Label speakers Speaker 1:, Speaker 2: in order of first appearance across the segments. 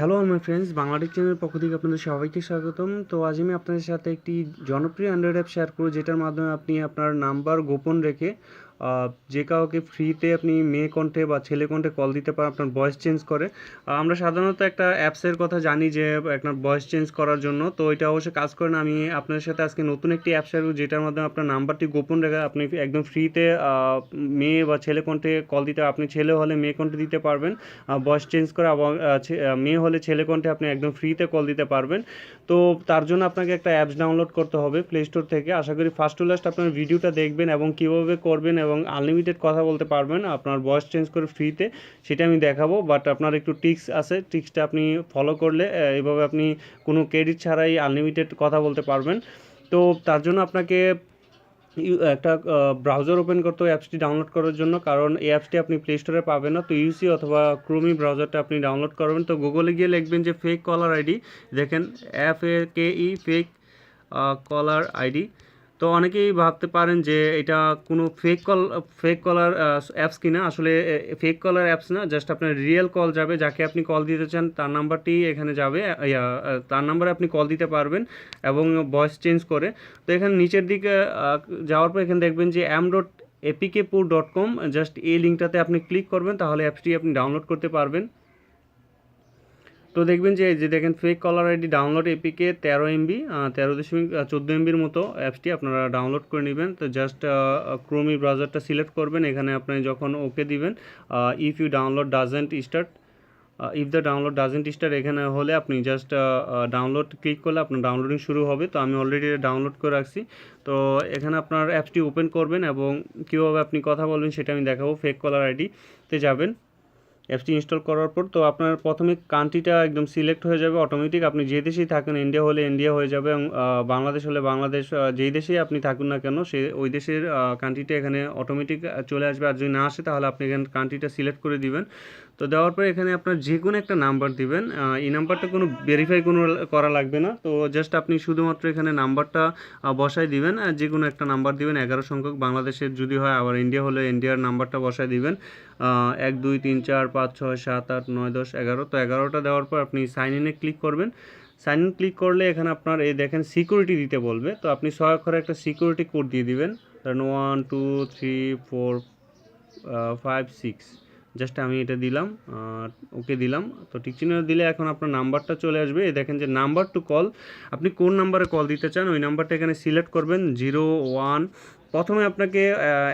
Speaker 1: hello আমার friends Bangla Tech চ্যানেলের পক্ষ থেকে আপনাদের সবাইকে স্বাগতম তো আজ আমি আপনাদের সাথে একটি জনপ্রিয় অ্যান্ড্রয়েড অ্যাপ শেয়ার করব যেটার মাধ্যমে আপনি আপনার নাম্বার গোপন রেখে যে কাউকে ফ্রিতে আপনি মেয়ে কণ্ঠে বা ছেলে কণ্ঠে কল দিতে পারেন আপনার ভয়েস চেঞ্জ করে আমরা সাধারণত একটা অ্যাপসের কথা জানি যে আপনার ভয়েস চেঞ্জ করার জন্য তো এটা অবশ্যই কাজ করে না আমি আপনার সাথে আজকে নতুন একটি অ্যাপস আসবো যেটার মাধ্যমে আপনার নাম্বারটি গোপন রেখে আপনি একদম ফ্রিতে মেয়ে বা ছেলে কণ্ঠে কল দিতে আপনি ছেলে হলে মেয়ে কণ্ঠে দিতে পারবেন ভয়েস চেঞ্জ করে এবং মেয়ে হলে ছেলে কণ্ঠে আপনি একদম ফ্রিতে কল দিতে পারবেন তো তার জন্য আপনাকে একটা অ্যাপস ডাউনলোড করতে হবে প্লে স্টোর থেকে আশা করি ফার্স্ট টু লাস্ট আপনার ভিডিওটা দেখবেন এবং কীভাবে করবেন এবং আনলিমিটেড কথা বলতে পারবেন আপনার ভয়েস চেঞ্জ করে ফ্রিতে সেটা আমি দেখাবো বাট আপনার একটু টিক্স আছে টিক্সটা আপনি ফলো করলে এভাবে আপনি কোনো ক্রেডিট ছাড়াই আনলিমিটেড কথা বলতে পারবেন তো তার জন্য আপনাকে একটা ব্রাউজার ওপেন করতে হবে অ্যাপসটি ডাউনলোড করার জন্য কারণ এই অ্যাপসটি আপনি প্লে স্টোরে পাবেন না তো ইউসি অথবা ক্রোমি ব্রাউজারটা আপনি ডাউনলোড করবেন তো গুগলে গিয়ে লিখবেন যে ফেক কলার আইডি দেখেন F A K E fake caller ID তো অনেকেই ভাবতে পারেন যে এটা কোনো fake call fake caller apps কিনা আসলে ফেক কলার অ্যাপস না জাস্ট আপনার রিয়েল কল যাবে যাকে আপনি কল দিতে চান তার নাম্বারটি এখানে যাবে তার নাম্বারে আপনি কল দিতে পারবেন এবং ভয়েস চেঞ্জ করে তো এখানে নিচের দিকে যাওয়ার পর এখানে দেখবেন যে am dot APKPure dot com just এই লিঙ্কটাতে আপনি ক্লিক করবেন তাহলে অ্যাপসটি আপনি ডাউনলোড করতে পারবেন তো দেখবেন যে যে দেখেন fake caller ID download APK তেরো এমবি তেরো দশমিক চোদ্দো এমবির মতো অ্যাপসটি আপনারা ডাউনলোড করে নেবেন তো জাস্ট ক্রোমি ব্রাউজারটা সিলেক্ট করবেন এখানে আপনি যখন ওকে দিবেন if you download doesn't start if the download doesn't start এখানে হলে আপনি জাস্ট ডাউনলোড ক্লিক করলে আপনার ডাউনলোডিং শুরু হবে তো আমি অলরেডি ডাউনলোড করে রাখছি তো এখানে আপনার অ্যাপসটি ওপেন করবেন এবং কীভাবে আপনি কথা বলবেন সেটা আমি দেখাবো ফেক কলার আইডিতে যাবেন অ্যাপসটি ইনস্টল করার পর তো আপনার প্রথমে কান্ট্রিটা একদম সিলেক্ট হয়ে যাবে অটোমেটিক আপনি যে দেশেই থাকেন ইন্ডিয়া হলে ইন্ডিয়া হয়ে যাবে এবং বাংলাদেশ হলে বাংলাদেশ যেই দেশেই আপনি থাকুন না কেন সে ওই দেশের কান্ট্রিটা এখানে অটোমেটিক চলে আসবে আর যদি না আসে তাহলে আপনি এখানে কান্ট্রিটা সিলেক্ট করে দিবেন তো দেওয়ার পরে এখানে আপনার যে কোনো একটা নাম্বার দিবেন এই নাম্বারটা কোনো ভেরিফাই কোনো করা লাগবে না তো জাস্ট আপনি শুধুমাত্র এখানে নাম্বারটা বসায় দিবেন আর যে কোনো একটা নাম্বার দিবেন এগারো সংখ্যক বাংলাদেশের যদি হয় আবার ইন্ডিয়া হলে ইন্ডিয়ার নাম্বারটা বসায় দিবেন এক দুই তিন চার পাঁচ ছয় সাত আট নয় দশ এগারো তো এগারোটা দেওয়ার পর আপনি সাইন ইনে ক্লিক করবেন সাইন ইন ক্লিক করলে এখানে আপনার এই দেখেন সিকিউরিটি দিতে বলবে তো আপনি ছয় অক্ষরে একটা সিকিউরিটি কোড দিয়ে দিবেন one two three four five six just আমি এটা দিলাম ওকে দিলাম তো চিহ্ন দিলে এখন আপনার নাম্বারটা চলে আসবে দেখেন যে নাম্বার টু কল আপনি কোন নাম্বারে কল দিতে চান ওই নাম্বারটা এখানে সিলেক্ট করবেন জিরো ওয়ান প্রথমে আপনাকে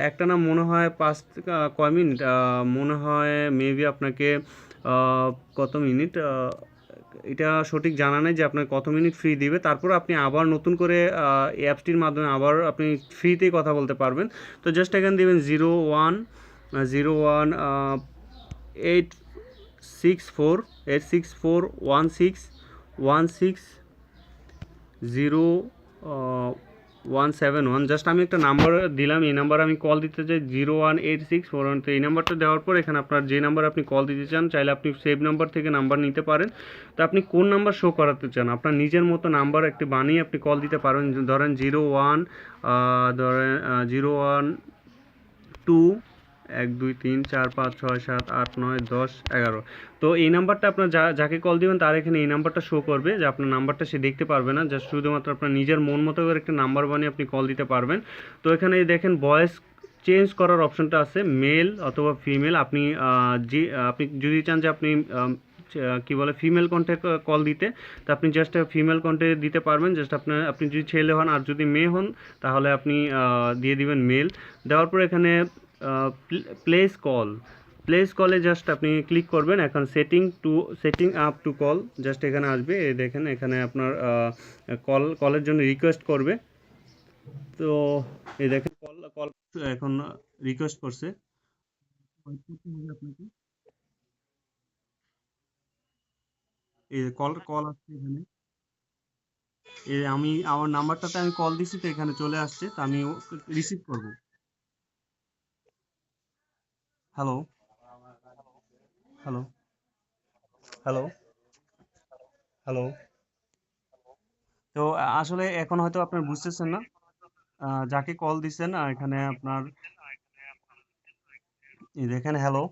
Speaker 1: একটা নাম মনে হয় পাঁচ কয় মিনিট মনে হয় মেবি আপনাকে কত মিনিট এটা সঠিক জানা নেই যে আপনাকে কত মিনিট ফ্রি দিবে তারপর আপনি আবার নতুন করে অ্যাপসটির মাধ্যমে আবার আপনি ফ্রিতেই কথা বলতে পারবেন তো জাস্ট এখানে দেবেন zero one zero one eight six four eight six four one six one six zero one seven one just আমি একটা নাম্বার দিলাম এই নাম্বার আমি কল দিতে চাই zero one eight six four one তো এই নাম্বারটা দেওয়ার পর এখানে আপনার যে নাম্বার আপনি কল দিতে চান চাইলে আপনি সেভ নাম্বার থেকে নাম্বার নিতে পারেন তো আপনি কোন নাম্বার শো করাতে চান আপনার নিজের মতো নাম্বার একটি বানিয়ে আপনি কল দিতে পারেন ধরেন জিরো ওয়ান ধরেন জিরো ওয়ান টু এক দুই তিন চার পাঁচ ছয় সাত আট নয় দশ এগারো তো এই নাম্বারটা আপনার যা যাকে কল দিবেন তার এখানে এই নাম্বারটা শো করবে যে আপনার নাম্বারটা সে দেখতে পারবে না যা শুধুমাত্র আপনার নিজের মন মতো করে একটা নাম্বার বানিয়ে আপনি কল দিতে পারবেন তো এখানে দেখেন ভয়েস চেঞ্জ করার অপশনটা আছে মেল অথবা ফিমেল আপনি যে আপনি যদি চান যে আপনি কি বলে ফিমেল কন্টে কল দিতে তো আপনি জাস্ট ফিমেল কন্টে দিতে পারবেন জাস্ট আপনার আপনি যদি ছেলে হন আর যদি মেয়ে হন তাহলে আপনি দিয়ে দিবেন মেল দেওয়ার পর এখানে প্লেস কল প্লেস কলে জাস্ট আপনি ক্লিক করবেন এখন setting to setting up to call just এখানে আসবে দেখেন এখানে আপনার কল কলের জন্য রিকোয়েস্ট করবে তো এই দেখেন কল কল এখন রিকোয়েস্ট করছে আপনাকে এই কল কল আসছে এখানে এ আমি আমার নাম্বারটাতে আমি কল দিছি তো এখানে চলে আসছে তা আমি রিসিভ করবো হ্যালো হ্যালো হ্যালো হ্যালো তো আসলে এখন হয়তো আপনার বুঝতেছেন না যাকে কল দিচ্ছেন এখানে আপনার দেখেন হ্যালো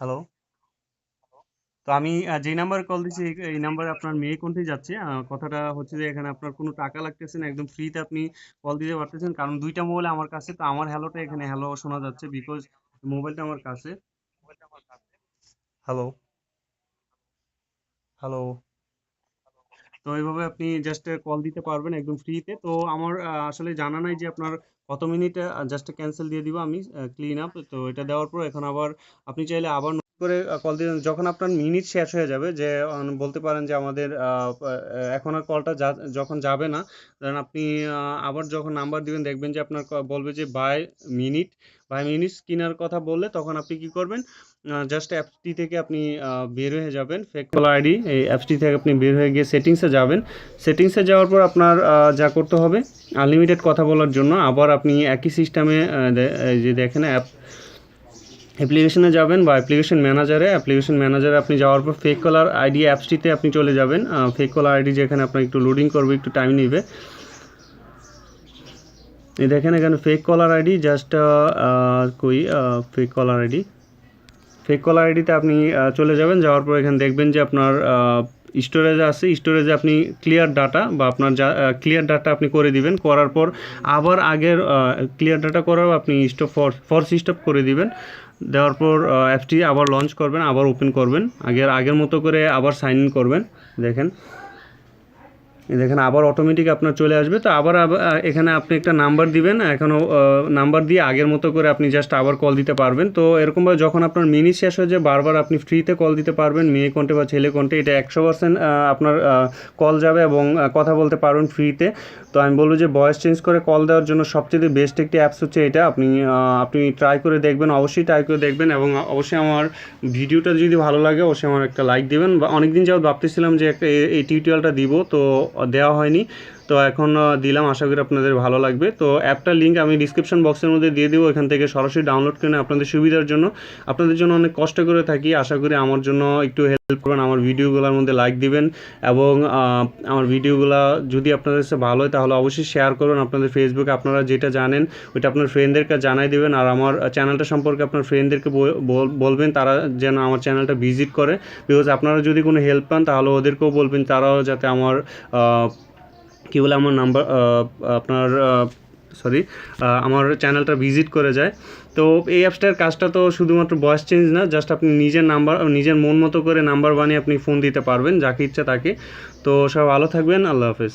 Speaker 1: হ্যালো তো আমি যে নাম্বার কল দিচ্ছি এই নাম্বারে আপনার মেয়ে কোনটি যাচ্ছে কথাটা হচ্ছে যে এখানে আপনার কোনো টাকা লাগতেছে না একদম ফ্রিতে আপনি কল দিতে পারতেছেন কারণ দুইটা মোবাইল আমার কাছে তো আমার হ্যালোটা এখানে হ্যালো শোনা যাচ্ছে বিকজ মোবাইলটা আমার কাছে হ্যালো হ্যালো তো এইভাবে আপনি জাস্ট কল দিতে পারবেন একদম ফ্রিতে তো আমার আসলে জানা নাই যে আপনার কত মিনিট জাস্ট ক্যান্সেল দিয়ে দিব আমি ক্লিন আপ তো এটা দেওয়ার পর এখন আবার আপনি চাইলে আবার করে কল দিয়ে যখন আপনার মিনিট শেষ হয়ে যাবে যে বলতে পারেন যে আমাদের এখন আর কলটা যখন যাবে না ধরেন আপনি আবার যখন নাম্বার দিবেন দেখবেন যে আপনার বলবে যে বাই মিনিট বাই মিনিট কেনার কথা বললে তখন আপনি কি করবেন জাস্ট অ্যাপসটি থেকে আপনি বের হয়ে যাবেন ফেক কল আইডি এই অ্যাপসটি থেকে আপনি বের হয়ে গিয়ে সেটিংসে যাবেন সেটিংসে যাওয়ার পর আপনার যা করতে হবে আনলিমিটেড কথা বলার জন্য আবার আপনি একই সিস্টেমে যে দেখেন অ্যাপ অ্যাপ্লিকেশনে যাবেন বা অ্যাপ্লিকেশন ম্যানেজারে অ্যাপ্লিকেশন ম্যানেজারে আপনি যাওয়ার পর ফেক কলার আইডি অ্যাপসটিতে আপনি চলে যাবেন ফেক কলার আইডি যেখানে আপনার একটু লোডিং করবে একটু টাইম নেবে এই দেখেন এখানে ফেক কলার আইডি জাস্ট কই fake caller ID fake caller আইডিতে আপনি চলে যাবেন যাওয়ার পর এখানে দেখবেন যে আপনার স্টোরেজে আছে স্টোরেজে আপনি ক্লিয়ার ডাটা বা আপনার যা ক্লিয়ার ডাটা আপনি করে দিবেন করার পর আবার আগের ক্লিয়ার ডাটা করার আপনি স্টপ ফর ফরস স্টপ করে দিবেন দেওয়ার পর অ্যাপটি আবার লঞ্চ করবেন আবার ওপেন করবেন আগের আগের মতো করে আবার সাইন ইন করবেন দেখেন দেখেন আবার অটোমেটিক আপনার চলে আসবে তো আবার এখানে আপনি একটা নাম্বার দিবেন এখনও নাম্বার দিয়ে আগের মতো করে আপনি জাস্ট আবার কল দিতে পারবেন তো এরকমভাবে যখন আপনার মিনি শেষ হয়ে যায় বারবার আপনি ফ্রিতে কল দিতে পারবেন মেয়ে কন্টে বা ছেলে কন্টে এটা একশো পার্সেন্ট আপনার কল যাবে এবং কথা বলতে পারবেন ফ্রিতে তো আমি বলবো যে বয়েস চেঞ্জ করে কল দেওয়ার জন্য সবচেয়ে বেস্ট একটি অ্যাপস হচ্ছে এটা আপনি আপনি ট্রাই করে দেখবেন অবশ্যই ট্রাই করে দেখবেন এবং অবশ্যই আমার ভিডিওটা যদি ভালো লাগে অবশ্যই আমার একটা লাইক দেবেন বা অনেকদিন যাও ভাবতেছিলাম যে একটা এই টিউটোরিয়ালটা দিব তো দেওয়া হয়নি তো এখন দিলাম আশা করি আপনাদের ভালো লাগবে তো অ্যাপটা লিঙ্ক আমি ডিসক্রিপশন বক্সের মধ্যে দিয়ে দেবো এখান থেকে সরাসরি ডাউনলোড করে আপনাদের সুবিধার জন্য আপনাদের জন্য অনেক কষ্ট করে থাকি আশা করি আমার জন্য একটু হেল্প করবেন আমার ভিডিওগুলোর মধ্যে লাইক দিবেন এবং আমার ভিডিওগুলো যদি আপনাদের সাথে ভালো হয় তাহলে অবশ্যই শেয়ার করুন আপনাদের ফেসবুকে আপনারা যেটা জানেন ওইটা আপনার ফ্রেন্ডদেরকে জানাই দেবেন আর আমার চ্যানেলটা সম্পর্কে আপনার ফ্রেন্ডদেরকে বলবেন তারা যেন আমার চ্যানেলটা ভিজিট করে বিকজ আপনারা যদি কোনো হেল্প পান তাহলে ওদেরকেও বলবেন তারাও যাতে আমার কী বলে আমার নাম্বার আপনার সরি আমার চ্যানেলটা ভিজিট করে যায় তো এই অ্যাপসটার কাজটা তো শুধুমাত্র ভয়েস চেঞ্জ না জাস্ট আপনি নিজের নাম্বার নিজের মন মতো করে নাম্বার বানিয়ে আপনি ফোন দিতে পারবেন যাকে ইচ্ছা তাকে তো সব ভালো থাকবেন আল্লাহ হাফেজ